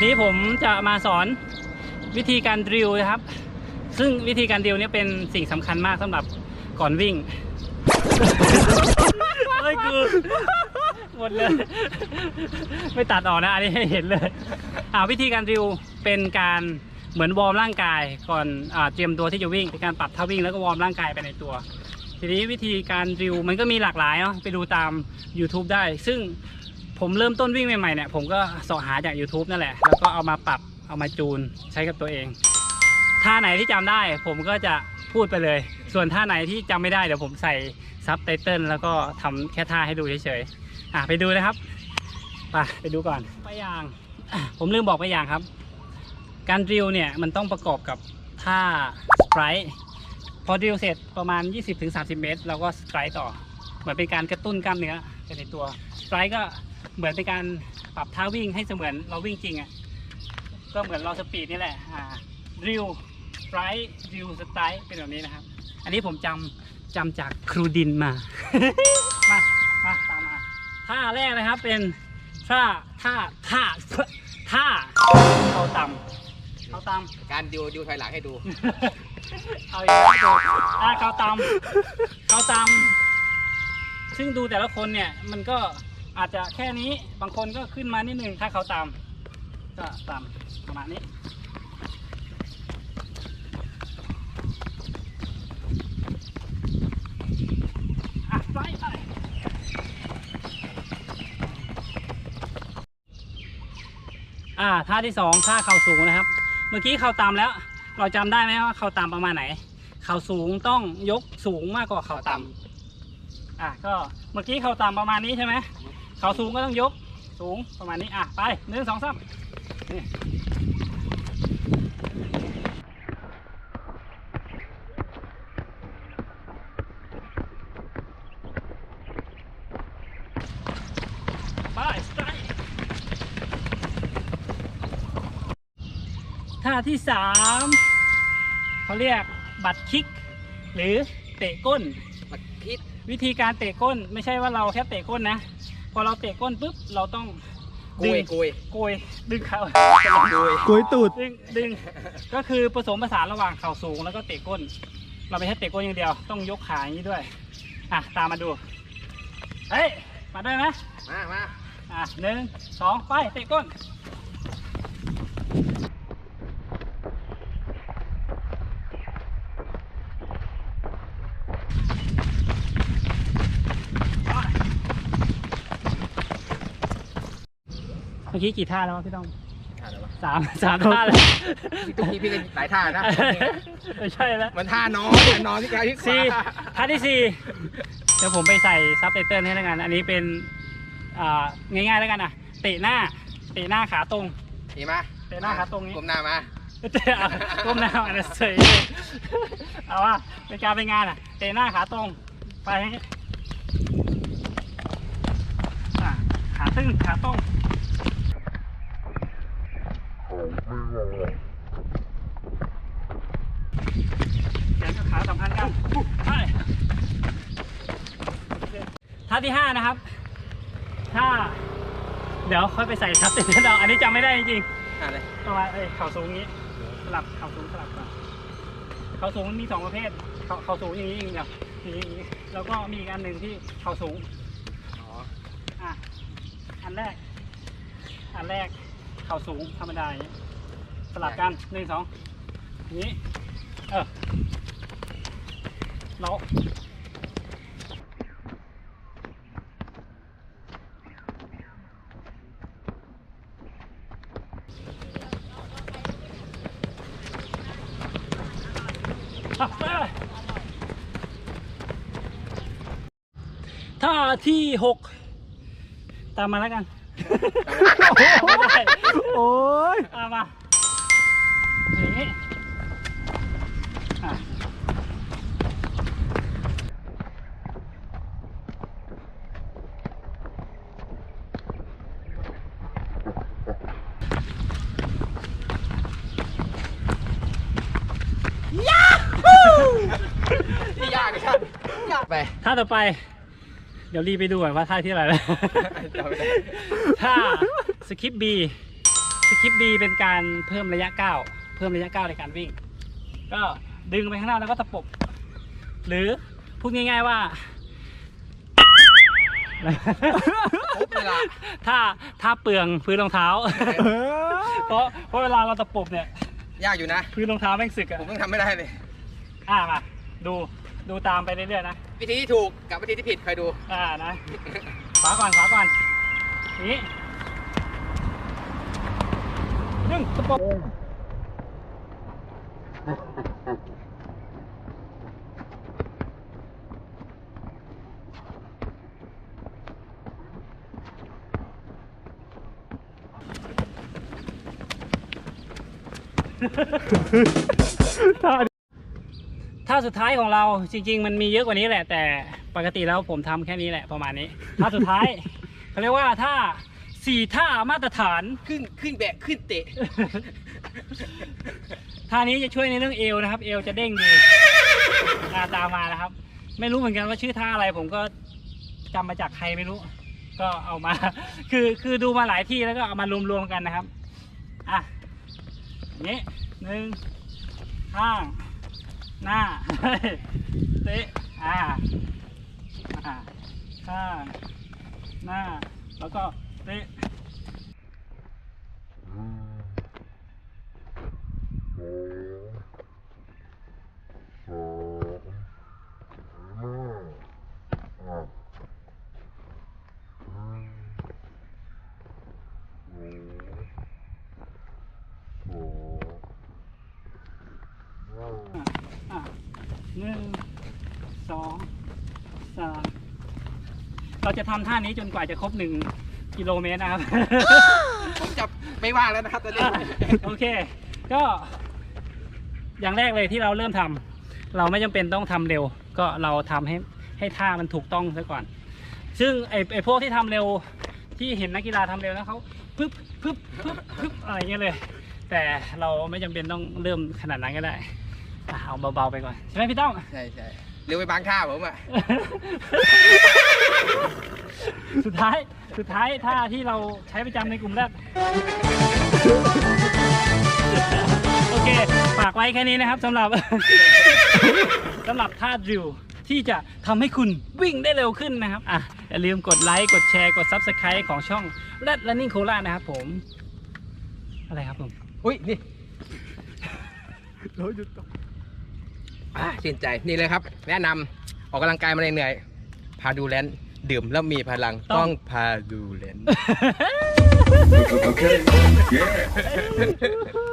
วันนี้ผมจะมาสอนวิธีการดริลนะครับ ซึ่งวิธีการดริลเนี่ยเป็นสิ่งสำคัญมากสำหรับก่อนวิ่งเฮ้ยกูหมดเลย ไม่ตัดออกนะอันนี้ให้เห็นเลยอ่าวิธีการดริลเป็นการเหมือนวอร์มร่างกายก่อนอาเตรียมตัวที่จะวิ่งเป็นการปรับท่าวิ่งแล้วก็วอร์มร่างกายไปในตัว ทีนี้วิธีการดริลมันก็มีหลากหลายเนาะไปดูตาม YouTube ได้ ซึ่ง ผมเริ่มต้นวิ่งใหม่ๆเนี่ยผมก็สาะหาจาก YouTube นั่นแหละ แล้วก็เอามาปรับเอามาจูนใช้กับตัวเองท่าไหนที่จำได้ ผมก็จะพูดไปเลย ส่วนท่าไหนที่จำไม่ได้เดี๋ยวผมใส่ซับไตเติลแล้วก็ทำแค่ท่าให้ดูเฉยๆอะไปดูเลยครับไปไปดูก่อนไปอย่าง ผมลืมบอกไปอย่างครับ การดริลเนี่ยมันต้องประกอบกับท่าสไตร์พอดริลเสร็จประมาณ 20-30 เมตรเราก็สไตร์ต่อเหมือนเป็นการกระตุ้นกล้ามเนื้อไปในตัวสไตร์ก็ เหมือนเป็นการปรับท่าวิ่งให้เสมือนเราวิ่งจริงอะก็เหมือนเราสปีดนี่แหละอ่าดริลสไตร์ดริลสไตร์เป็นแบบนี้นะครับ อันนี้ผมจำจำจากครูดินมา มามาตามมาท่าแรกนะครับเป็นท่าท่าท่าท่าเขาต่ำเขาต่ำการดิวดิวถอยหลังให้ดูเอาอีกแล้วดูอ่าเขาต่ำเขาต่ำซึ่งดูแต่ละคนเนี่ยมันก็ อาจจะแค่นี้บางคนก็ขึ้นมานิดนึงถ้าเขาต่ำก็ต่ำประมาณนี้อะไปไปอ่าท่าที่สองท่าเข่าสูงนะครับ เมื่อกี้เข่าต่ำแล้ว เราจำได้ไหมว่าเข่าต่ำประมาณไหน เข่าสูงต้องยกสูงมากกว่าเข่าต่ำ อะก็เมื่อกี้เข่าต่ำประมาณนี้ใช่ไหมเข่าสูงก็ต้องยกสูงประมาณนี้อะไปหนึ่งสองสามนี่ไปไตร์ท่าที่สามเขาเรียกบัตรคิก หรือเตะก้น วิธีการเตะก้นไม่ใช่ว่าเราแค่เตะก้นนะ พอเราเตะก้นปุ๊บเราต้องกุดึยงกุยโกยดึงเขากุยกุยตูดดึงดึงก็คือผสมผสานระหว่างเข่าสูงแล้วก็เตะก้น เราไม่ใช่เตะก้นอย่างเดียว ต้องยกขาอย่างนี้ด้วยอะตามมาดูเฮ้ยมาด้วยไหมมามาอะหนึ่งสองไปเตะก้น เมื่อกี้กี่ท่าแล้ววะพี่ต้องท่าอะไรวะสามสามท่าเลยทุกทีพี่ก็หลายท่านะไม่ใช่แล้วมันท่านอนอะนอนที่กลางที่ขสี่วาท่าที่สี่เดี๋ยวผมไปใส่ซับไตเติลให้แล้วกัน อันนี้เป็นอ่าง่ายๆแล้วกันอะ เตะหน้า เตะหน้าขาตรงนี่มาเตะหน้าขาตรงนี้ก้มหน้ามาเตะเอาก้มหน้าอันนั้นเฉยเลยเอาว่าเป็นการเป็นงานอะ เตะหน้าขาตรง ไปอย่างงี้อะขาตึงขาตรงแขนกับขาสัมพันธ์กันไปท่าที่ห้า นะครับ ถ้า เดี๋ยวค่อยไปใส่ทับติดเราอันนี้จำไม่ได้จริงๆท่าอะไรประมาณเอ้ยเข่าสูงอย่างนี้ สลับเข่าสูงสลับกันเข่าสูงมันมีสองประเภท เข่าเข่าสูงอย่างนี้อย่างเดียวอย่างนี้อย่างนี้แล้วก็มีอีกอันหนึ่งที่เข่าสูง อ๋ออะ อันแรก อันแรก เข่าสูงธรรมดาอย่างนี้สลับกันหนึ่งสองอย่างนี้ เออเราอะไป ท่าที่หกตามมาแล้วกันไม่ได้โอ้ยตามมาอย่างนี้อะยากเลยครับยาก ไป ท่าต่อไป เดี๋ยวรีไปดูก่อนว่าท่าที่อะไรแล้วจำไม่ได้ ท่าสคิปบีสคิปบีเป็นการเพิ่มระยะก้าวเพิ่มระยะก้าวในการวิ่ง ก็ดึงไปข้างหน้าแล้วก็ตะปบ หรือพูดง่าย ๆว่าปุ๊บเวลา ถ้าถ้าเปลืองพื้นรองเท้าเพราะเพราะเวลาเราตะปบเนี่ย ยากอยู่นะ พื้นรองเท้าแม่งสึกอะผมต้องทำไม่ได้เลย อ่ามาดู ดูตามไปเรื่อยๆนะ วิธีที่ถูกกับวิธีที่ผิดคอยดู อ่านะขวาก่อนขวาก่อนนี้หนึ่งตะปบท่า สุดท้ายของเราจริง ๆ มันมีเยอะกว่านี้แหละ แต่ปกติแล้วผมทำแค่นี้แหละประมาณนี้ ท่าสุดท้ายเขาเรียกว่าท่าสี่ท่ามาตรฐาน ขึ้นขึ้นแบกขึ้นเตะ ท่านี้จะช่วยในเรื่องเอวนะครับ เอวจะเด้งดีอาตามมานะครับ ไม่รู้เหมือนกันว่าชื่อท่าอะไร ผมก็จำมาจากใครไม่รู้ ก็เอามา คือคือดูมาหลายที่แล้วก็เอามารวมๆกันนะครับ อะอย่างนี้หนึ่งข้าง หน้า เตะ อ่า อ่า ข้าง หน้า แล้วก็เตะ หนึ่งสองสามเราจะทำท่านี้จนกว่าจะครบหนึ่งกิโลเมตรนะครับ ผมจะไม่ว่างแล้วนะครับตอนนี้ โอเค ก็อย่างแรกเลยที่เราเริ่มทำเราไม่จำเป็นต้องทำเร็ว ก็เราทำให้ให้ท่ามันถูกต้องซะก่อน ซึ่งไอไอพวกที่ทำเร็วที่เห็นนักกีฬาทำเร็วแล้วเขาปึ๊บปึ๊บปึ๊บปึ๊บอะไรเงี้ยเลย แต่เราไม่จำเป็นต้องเริ่มขนาดนั้นก็ได้ อะเอาเบาๆไปก่อน ใช่ไหมพี่ต้อง ใช่ใช่เร็วไปบางท่าผมอะ สุดท้าย สุดท้ายท่าที่เราใช้ประจำในกลุ่มแรก โอเค ฝากไว้แค่นี้นะครับสำหรับ สำหรับท่าดริวที่จะทำให้คุณวิ่งได้เร็วขึ้นนะครับ อะ อย่าลืมกดไลค์ กดแชร์ กด Subscribe ของช่อง Red Running Cola นะครับผม อะไรครับผม อุ้ยนี่อะ ชื่นใจนี่เลยครับ แนะนำออกกำลังกายมาเหนื่อยๆพาดูแลนด์ดื่มแล้วมีพลังต้องต้องพาดูแลนด์ Okay. Yeah.